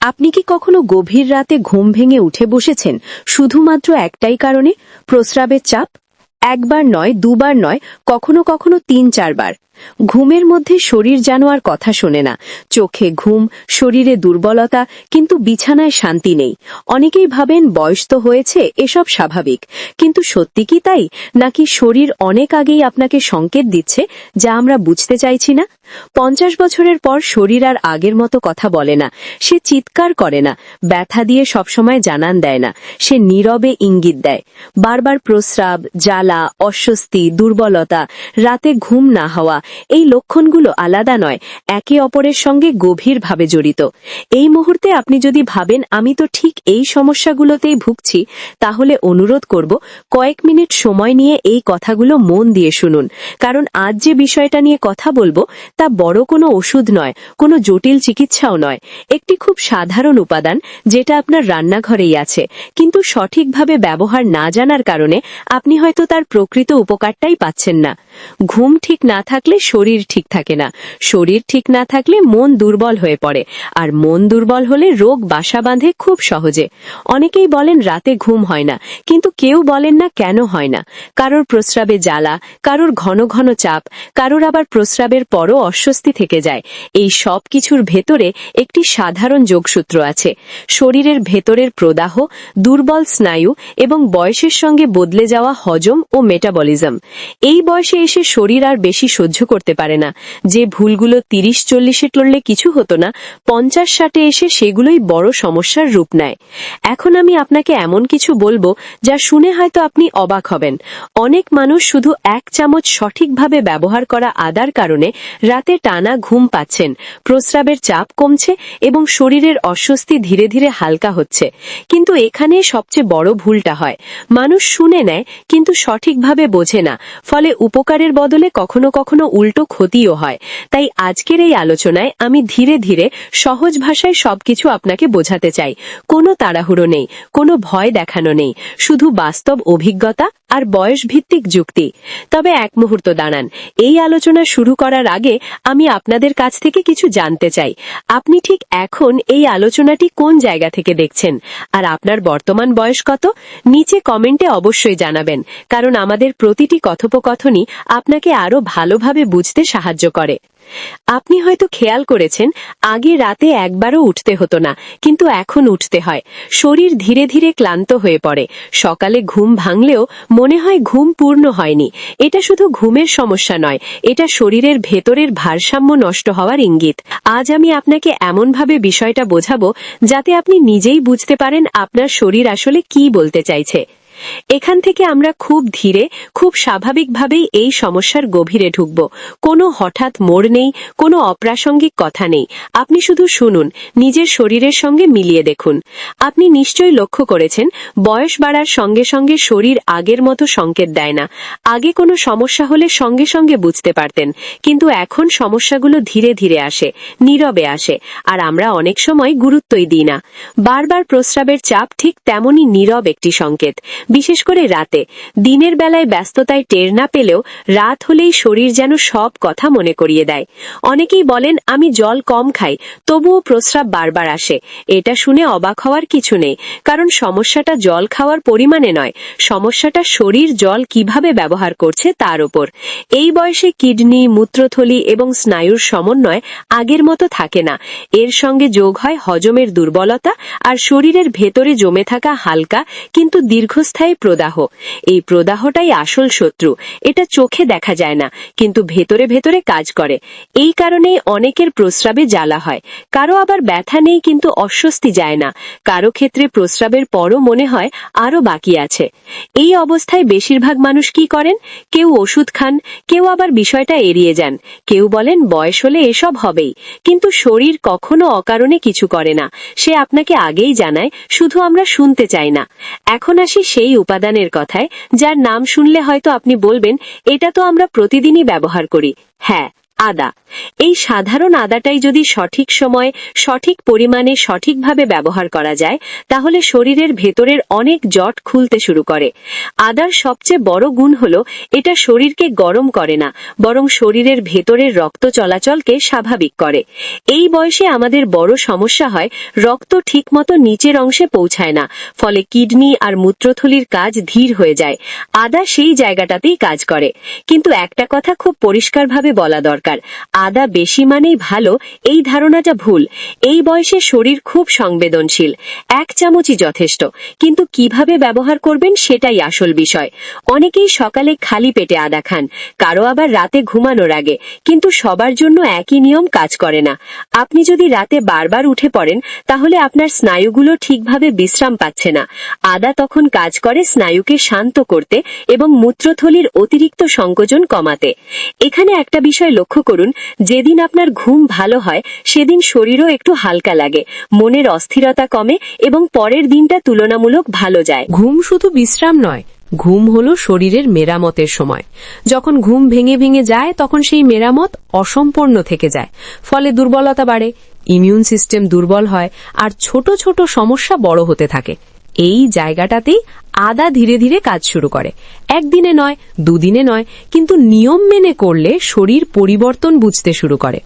আপনি কি কখনো গভীর রাতে ঘুম ভেঙে উঠে বসেছেন শুধুমাত্র একটাই কারণে? প্রস্রাবের চাপ? একবার নয়, দুবার নয়, কখনো কখনো তিন, চারবার। ঘুমের মধ্যে শরীর যেন আর কথা শোনে না। চোখে ঘুম, শরীরে দুর্বলতা, কিন্তু বিছানায় শান্তি নেই। অনেকেই ভাবেন বয়স তো হয়েছে, এসব স্বাভাবিক। কিন্তু সত্যি কি তাই? নাকি শরীর অনেক আগেই আপনাকে সংকেত দিচ্ছে, যা আমরা বুঝতে চাইছি না? পঞ্চাশ বছরের পর শরীর আর আগের মতো কথা বলে না। সে চিৎকার করে না, ব্যথা দিয়ে সবসময় জানান দেয় না। সে নীরবে ইঙ্গিত দেয়। বারবার প্রস্রাব, জ্বালা, অস্বস্তি, দুর্বলতা, রাতে ঘুম না হওয়া এই লক্ষণগুলো আলাদা নয়, একে অপরের সঙ্গে গভীরভাবে জড়িত। এই মুহূর্তে আপনি যদি ভাবেন, আমি তো ঠিক এই সমস্যাগুলোতেই ভুগছি, তাহলে অনুরোধ করব, কয়েক মিনিট সময় নিয়ে এই কথাগুলো মন দিয়ে শুনুন। কারণ আজ যে বিষয়টা নিয়ে কথা বলব, তা বড় কোনো ওষুধ নয়, কোনো জটিল চিকিৎসাও নয়। একটি খুব সাধারণ উপাদান, যেটা আপনার রান্নাঘরেই আছে। কিন্তু সঠিকভাবে ব্যবহার না জানার কারণে আপনি হয়তো তার প্রকৃত উপকারটাই পাচ্ছেন না। ঘুম ঠিক না থাকলে শরীর ঠিক থাকে না। শরীর ঠিক না থাকলে মন দুর্বল হয়ে পড়ে। আর মন দুর্বল হলে রোগ বাসা বাঁধে খুব সহজে। অনেকেই বলেন রাতে ঘুম হয় না, কিন্তু কেউ বলেন না কেন হয় না। কারোর প্রস্রাবে জ্বালা, কারোর ঘন ঘন চাপ, কারোর আবার প্রস্রাবের পরও অস্বস্তি থেকে যায়। এই সব কিছুর ভেতরে একটি সাধারণ যোগসূত্র আছে। শরীরের ভেতরের প্রদাহ, দুর্বল স্নায়ু এবং বয়সের সঙ্গে বদলে যাওয়া হজম ও মেটাবলিজম। এই বয়সে এসে শরীর আর বেশি সহ্য করতে পারে না। যে ভুলগুলো তিরিশ চল্লিশে টললে কিছু হতো না, পঞ্চাশ ষাটে এসে সেগুলোই বড় সমস্যার রূপ নেয়। এখন আমি আপনাকে এমন কিছু বলব যা শুনে হয়তো আপনি অবাক হবেন। অনেক মানুষ শুধু এক চামচ সঠিকভাবে ব্যবহার করা আদার কারণে রাতে টানা ঘুম পাচ্ছেন, প্রস্রাবের চাপ কমছে এবং শরীরের অস্বস্তি ধীরে ধীরে হালকা হচ্ছে। কিন্তু এখানে সবচেয়ে বড় ভুলটা হয়। মানুষ শুনে নেয় কিন্তু সঠিকভাবে বোঝে না, ফলে উপকারের বদলে কখনো কখনো উল্টো ক্ষতিও হয়। তাই আজকের এই আলোচনায় আমি ধীরে ধীরে সহজ ভাষায় সবকিছু আপনাকে বোঝাতে চাই। কোনো তাড়াহুড়ো নেই, কোনো ভয় দেখানো নেই, শুধু বাস্তব অভিজ্ঞতা আর বয়স ভিত্তিক যুক্তি। তবে এক মুহূর্ত দাঁড়ান, এই আলোচনা শুরু করার আগে আমি আপনাদের কাছ থেকে কিছু জানতে চাই। আপনি ঠিক এখন এই আলোচনাটি কোন জায়গা থেকে দেখছেন? আর আপনার বর্তমান বয়স কত? নিচে কমেন্টে অবশ্যই জানাবেন, কারণ আমাদের প্রতিটি কথোপকথনই আপনাকে আরও ভালোভাবে বুঝতে সাহায্য করে। আপনি হয়তো খেয়াল করেছেন, আগে রাতে একবারও উঠতে হতো না, কিন্তু এখন উঠতে হয়। শরীর ধীরে ধীরে ক্লান্ত হয়ে পড়ে। সকালে ঘুম ভাঙলেও মনে হয় ঘুম পূর্ণ হয়নি। এটা শুধু ঘুমের সমস্যা নয়, এটা শরীরের ভেতরের ভারসাম্য নষ্ট হওয়ার ইঙ্গিত। আজ আমি আপনাকে এমনভাবে বিষয়টা বোঝাবো, যাতে আপনি নিজেই বুঝতে পারেন আপনার শরীর আসলে কি বলতে চাইছে। এখান থেকে আমরা খুব ধীরে, খুব স্বাভাবিকভাবেই এই সমস্যার গভীরে ঢুকব। কোনো হঠাৎ মোড় নেই, কোনো অপ্রাসঙ্গিক কথা নেই। আপনি শুধু শুনুন, নিজের শরীরের সঙ্গে মিলিয়ে দেখুন। আপনি নিশ্চয়ই লক্ষ্য করেছেন, বয়স বাড়ার সঙ্গে সঙ্গে শরীর আগের মতো সংকেত দেয় না। আগে কোনো সমস্যা হলে সঙ্গে সঙ্গে বুঝতে পারতেন, কিন্তু এখন সমস্যাগুলো ধীরে ধীরে আসে, নীরবে আসে, আর আমরা অনেক সময় গুরুত্বই দিই না। বারবার প্রস্রাবের চাপ ঠিক তেমনই নীরব একটি সংকেত। বিশেষ করে রাতে। দিনের বেলায় ব্যস্ততায় টের না পেলেও রাত হলেই শরীর যেন সব কথা মনে করিয়ে দেয়। অনেকেই বলেন, আমি জল কম খাই, তবুও প্রস্রাব বারবার আসে। এটা শুনে অবাক হওয়ার কিছু নেই, কারণ সমস্যাটা জল খাওয়ার পরিমাণে নয়, সমস্যাটা শরীর জল কীভাবে ব্যবহার করছে তার উপর এই বয়সে কিডনি, মূত্রথলি এবং স্নায়ুর সমন্বয় আগের মতো থাকে না। এর সঙ্গে যোগ হয় হজমের দুর্বলতা আর শরীরের ভেতরে জমে থাকা হালকা কিন্তু দীর্ঘস্থায়ী প্রদাহ। এই প্রদাহটাই আসল শত্রু। এটা চোখে দেখা যায় না, কিন্তু ভেতরে ভেতরে কাজ করে। এই কারণেই অনেকের প্রস্রাবে জ্বালা হয়। কারও আবার ব্যথা নেই, কিন্তু অস্বস্তি যায় না। কারও ক্ষেত্রে প্রস্রাবের পরও মনে হয় আরও বাকি আছে। এই অবস্থায় বেশিরভাগ মানুষ কি করেন? কেউ ওষুধ খান, কেউ আবার বিষয়টা এড়িয়ে যান। কেউ বলেন, বয়স হলে এসব হবেই। কিন্তু শরীর কখনো অকারণে কিছু করে না। সে আপনাকে আগেই জানায়, শুধু আমরা শুনতে চাই না। এখন আসি সেই উপাদানের কথায়, যার নাম শুনলে হয়তো আপনি বলবেন, এটা তো আমরা প্রতিদিনই ব্যবহার করি। হ্যাঁ। আদা। এই সাধারণ আদাটাই যদি সঠিক সময়ে, সঠিক পরিমাণে সঠিকভাবে ব্যবহার করা যায়, তাহলে শরীরের ভেতরের অনেক জট খুলতে শুরু করে। আদার সবচেয়ে বড় গুণ হল, এটা শরীরকে গরম করে না, বরং শরীরের ভেতরের রক্ত চলাচলকে স্বাভাবিক করে। এই বয়সে আমাদের বড় সমস্যা হয়, রক্ত ঠিকমতো নিচের অংশে পৌঁছায় না, ফলে কিডনি আর মূত্রথলির কাজ ধীর হয়ে যায়। আদা সেই জায়গাটাতেই কাজ করে। কিন্তু একটা কথা খুব পরিষ্কারভাবে বলা দরকার আদা বেশি মানেই ভালো, এই ধারণাটা ভুল। এই বয়সে শরীর খুব সংবেদনশীল। এক চামচই যথেষ্ট। কিন্তু কীভাবে ব্যবহার করবেন সেটাই আসল বিষয়। অনেকেই সকালে খালি পেটে আদা খান, কারও আবার রাতে ঘুমানোর আগে। কিন্তু সবার জন্য একই নিয়ম কাজ করে না। আপনি যদি রাতে বারবার উঠে পড়েন, তাহলে আপনার স্নায়ুগুলো ঠিকভাবে বিশ্রাম পাচ্ছে না। আদা তখন কাজ করে স্নায়ুকে শান্ত করতে এবং মূত্রথলির অতিরিক্ত সংকোচন কমাতে। এখানে একটা বিষয় লক্ষ্য করুন, যেদিন আপনার ঘুম ভালো হয়, সেদিন শরীরও একটু হালকা লাগে, মনের অস্থিরতা কমে এবং পরের দিনটা তুলনামূলক ভালো যায়। ঘুম শুধু বিশ্রাম নয়, ঘুম হলো শরীরের মেরামতের সময়। যখন ঘুম ভেঙে ভেঙে যায়, তখন সেই মেরামত অসম্পূর্ণ থেকে যায়, ফলে দুর্বলতা বাড়ে ইমিউন সিস্টেম দুর্বল হয়, আর ছোট ছোট সমস্যা বড় হতে থাকে। এই জায়গাটাতেই আদা ধীরে ধীরে কাজ শুরু করে। একদিনে নয়, দুদিনে নয়, কিন্তু নিয়ম মেনে করলে শরীর পরিবর্তন বুঝতে শুরু করে।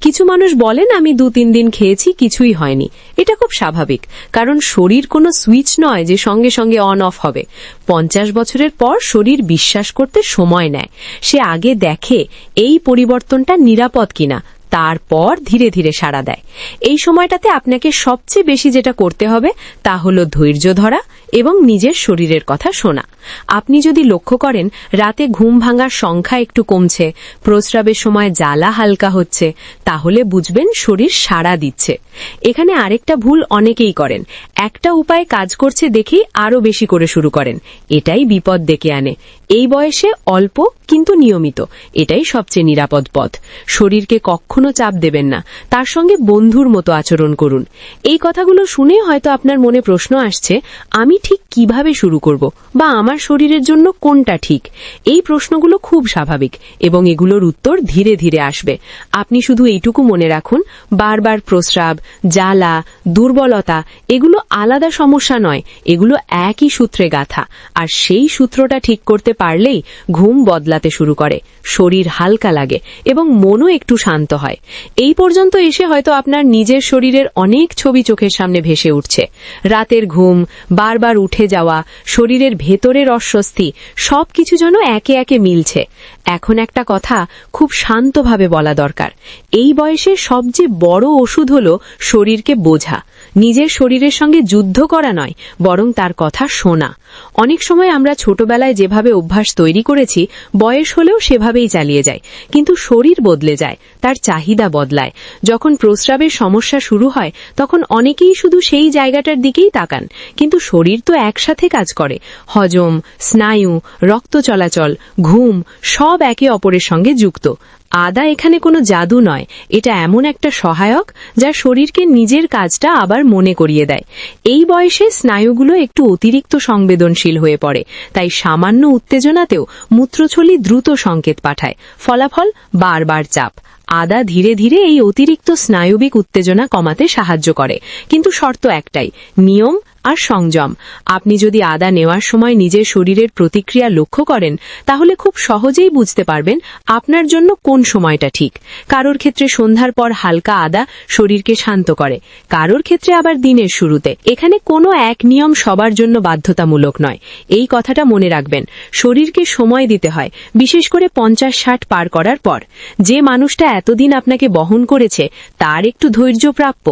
কিছু মানুষ বলেন, আমি দু তিন দিন খেয়েছি, কিছুই হয়নি। এটা খুব স্বাভাবিক, কারণ শরীর কোনো সুইচ নয় যে সঙ্গে সঙ্গে অন অফ হবে। পঞ্চাশ বছরের পর শরীর বিশ্বাস করতে সময় নেয়। সে আগে দেখে, এই পরিবর্তনটা নিরাপদ কিনা তারপর ধীরে ধীরে সাড়া দেয়। এই সময়টাতে আপনাকে সবচেয়ে বেশি যেটা করতে হবে তা হল ধৈর্য ধরা এবং নিজের শরীরের কথা শোনা। আপনি যদি লক্ষ্য করেন, রাতে ঘুম ভাঙার সংখ্যা একটু কমছে, প্রস্রাবের সময় জ্বালা হালকা হচ্ছে, তাহলে বুঝবেন শরীর সাড়া দিচ্ছে। এখানে আরেকটা ভুল অনেকেই করেন। একটা উপায় কাজ করছে দেখেই আরও বেশি করে শুরু করেন। এটাই বিপদ ডেকে আনে। এই বয়সে অল্প কিন্তু নিয়মিত। এটাই সবচেয়ে নিরাপদ পথ। শরীরকে কখনো চাপ দেবেন না। তার সঙ্গে বন্ধুর মতো আচরণ করুন। এই কথাগুলো শুনে হয়তো আপনার মনে প্রশ্ন আসছে, আমি ঠিক কীভাবে শুরু করব বা আমার শরীরের জন্য কোনটা ঠিক? এই প্রশ্নগুলো খুব স্বাভাবিক এবং এগুলোর উত্তর ধীরে ধীরে আসবে। আপনি শুধু এইটুকু মনে রাখুন, বারবার প্রস্রাব, জ্বালা, দুর্বলতা, এগুলো আলাদা সমস্যা নয়, এগুলো একই সূত্রে গাথা। আর সেই সূত্রটা ঠিক করতে পারলেই ঘুম বদলাতে শুরু করে, শরীর হালকা লাগে এবং মনও একটু শান্ত হয়। এই পর্যন্ত এসে হয়তো আপনার নিজের শরীরের অনেক ছবি চোখের সামনে ভেসে উঠছে। রাতের ঘুম, বারবার উঠে যাওয়া, শরীরের ভেতরের অস্বস্তি, সবকিছু যেন একে একে মিলছে। এখন একটা কথা খুব শান্তভাবে বলা দরকার। এই বয়সে সবচেয়ে বড় ওষুধ হল শরীরকে বোঝা। নিজের শরীরের সঙ্গে যুদ্ধ করা নয়, বরং তার কথা শোনা। অনেক সময় আমরা ছোটবেলায় যেভাবে অভ্যাস তৈরি করেছি, বয়স হলেও সেভাবেই চালিয়ে যায় কিন্তু শরীর বদলে যায়, তার চাহিদা বদলায়। যখন প্রস্রাবের সমস্যা শুরু হয়, তখন অনেকেই শুধু সেই জায়গাটার দিকেই তাকান। কিন্তু শরীর তো একসাথে কাজ করে। হজম, স্নায়ু, রক্ত চলাচল, ঘুম সব একে অপরের সঙ্গে যুক্ত। আদা এখানে কোনো জাদু নয়। এটা এমন একটা সহায়ক যা শরীরকে নিজের কাজটা আবার মনে করিয়ে দেয়। এই বয়সে স্নায়ুগুলো একটু অতিরিক্ত সংবেদনশীল হয়ে পড়ে, তাই সামান্য উত্তেজনাতেও মূত্রছলি দ্রুত সংকেত পাঠায়। ফলাফল বারবার চাপ। আদা ধীরে ধীরে এই অতিরিক্ত স্নায়বিক উত্তেজনা কমাতে সাহায্য করে। কিন্তু শর্ত একটাই, নিয়ম আর সংযম। আপনি যদি আদা নেওয়ার সময় নিজের শরীরের প্রতিক্রিয়া লক্ষ্য করেন, তাহলে খুব সহজেই বুঝতে পারবেন আপনার জন্য কোন সময়টা ঠিক। কারোর ক্ষেত্রে সন্ধ্যার পর হালকা আদা শরীরকে শান্ত করে, কারোর ক্ষেত্রে আবার দিনের শুরুতে। এখানে কোনো এক নিয়ম সবার জন্য বাধ্যতামূলক নয়। এই কথাটা মনে রাখবেন, শরীরকে সময় দিতে হয়, বিশেষ করে পঞ্চাশ ষাট পার করার পর। যে মানুষটা এতদিন আপনাকে বহন করেছে তার একটু ধৈর্য প্রাপ্য।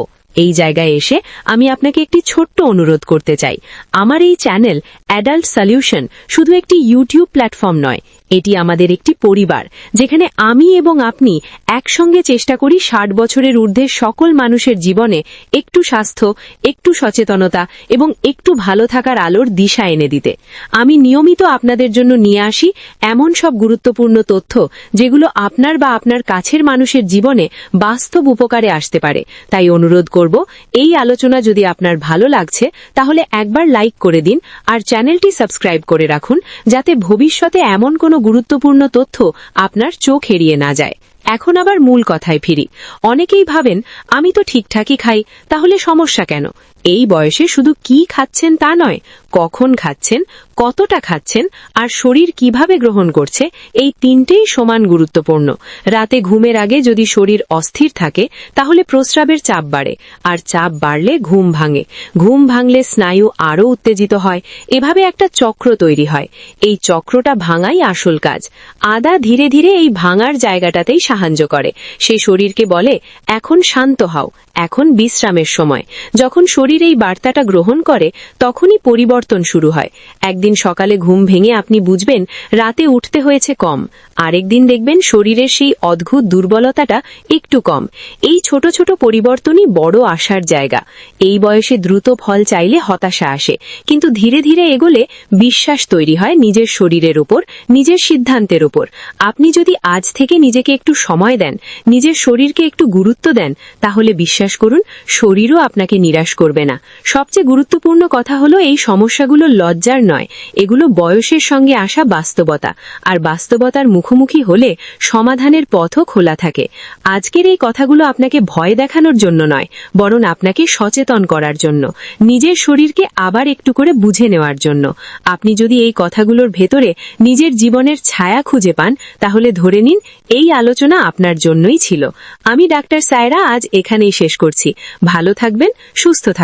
এই জায়গায় এসে আমি আপনাকে একটি ছোট্ট অনুরোধ করতে চাই। আমার এই চ্যানেল অ্যাডাল্ট সলিউশন শুধু একটি ইউটিউব প্ল্যাটফর্ম নয়, এটি আমাদের একটি পরিবার, যেখানে আমি এবং আপনি একসঙ্গে চেষ্টা করি ষাট বছরের ঊর্ধ্বে সকল মানুষের জীবনে একটু স্বাস্থ্য, একটু সচেতনতা এবং একটু ভালো থাকার আলোর দিশা এনে দিতে। আমি নিয়মিত আপনাদের জন্য নিয়ে আসি এমন সব গুরুত্বপূর্ণ তথ্য যেগুলো আপনার বা আপনার কাছের মানুষের জীবনে বাস্তব উপকারে আসতে পারে। তাই অনুরোধ করব এই আলোচনা যদি আপনার ভালো লাগছে, তাহলে একবার লাইক করে দিন আর চ্যানেলটি সাবস্ক্রাইব করে রাখুন, যাতে ভবিষ্যতে এমন কোনো গুরুত্বপূর্ণ তথ্য আপনার চোখ এড়িয়ে না যায়। এখন আবার মূল কথায় ফিরি। অনেকেই ভাবেন, আমি তো ঠিকঠাকই খাই, তাহলে সমস্যা কেন? এই বয়সে শুধু কি খাচ্ছেন তা নয় কখন খাচ্ছেন, কতটা খাচ্ছেন আর শরীর কীভাবে গ্রহণ করছে, এই তিনটেই সমান গুরুত্বপূর্ণ। রাতে ঘুমের আগে যদি শরীর অস্থির থাকে, তাহলে প্রস্রাবের চাপ বাড়ে আর চাপ বাড়লে ঘুম ভাঙে। ঘুম ভাঙলে স্নায়ু আরও উত্তেজিত হয়, এভাবে একটা চক্র তৈরি হয়। এই চক্রটা ভাঙাই আসল কাজ। আদা ধীরে ধীরে এই ভাঙার জায়গাটাতেই সাহায্য করে। সে শরীরকে বলে, এখন শান্ত হও, এখন বিশ্রামের সময়। যখন শরীর এই বার্তাটা গ্রহণ করে, তখনই পরিবর্তন শুরু হয়। একদিন সকালে ঘুম ভেঙে আপনি বুঝবেন, রাতে উঠতে হয়েছে কম। আরেকদিন দেখবেন শরীরের সেই অদ্ভুত দুর্বলতাটা একটু কম। এই ছোট ছোট পরিবর্তনই বড় আশার জায়গা। এই বয়সে দ্রুত ফল চাইলে হতাশা আসে। কিন্তু ধীরে ধীরে এগোলে বিশ্বাস তৈরি হয় নিজের শরীরের উপর নিজের সিদ্ধান্তের উপর আপনি যদি আজ থেকে নিজেকে একটু সময় দেন, নিজের শরীরকে একটু গুরুত্ব দেন, তাহলে বিশ্বাস করুন, শরীরও আপনাকে নিরাশ করবে না। সবচেয়ে গুরুত্বপূর্ণ কথা হলো এই সমস্যাগুলো লজ্জার নয়, এগুলো বয়সের সঙ্গে আসা বাস্তবতা, আর বাস্তবতার মুখোমুখি হলে সমাধানের পথও খোলা থাকে। আজকের এই কথাগুলো আপনাকে ভয় দেখানোর জন্য নয়, বরং আপনাকে সচেতন করার জন্য, নিজের শরীরকে আবার একটু করে বুঝে নেওয়ার জন্য। আপনি যদি এই কথাগুলোর ভেতরে নিজের জীবনের ছায়া খুঁজে পান, তাহলে ধরে নিন, এই আলোচনা আপনার জন্যই ছিল। আমি ডাক্তার সায়রা আজ এখানেই শেষ করছি। ভালো থাকবেন, সুস্থ থাকবেন।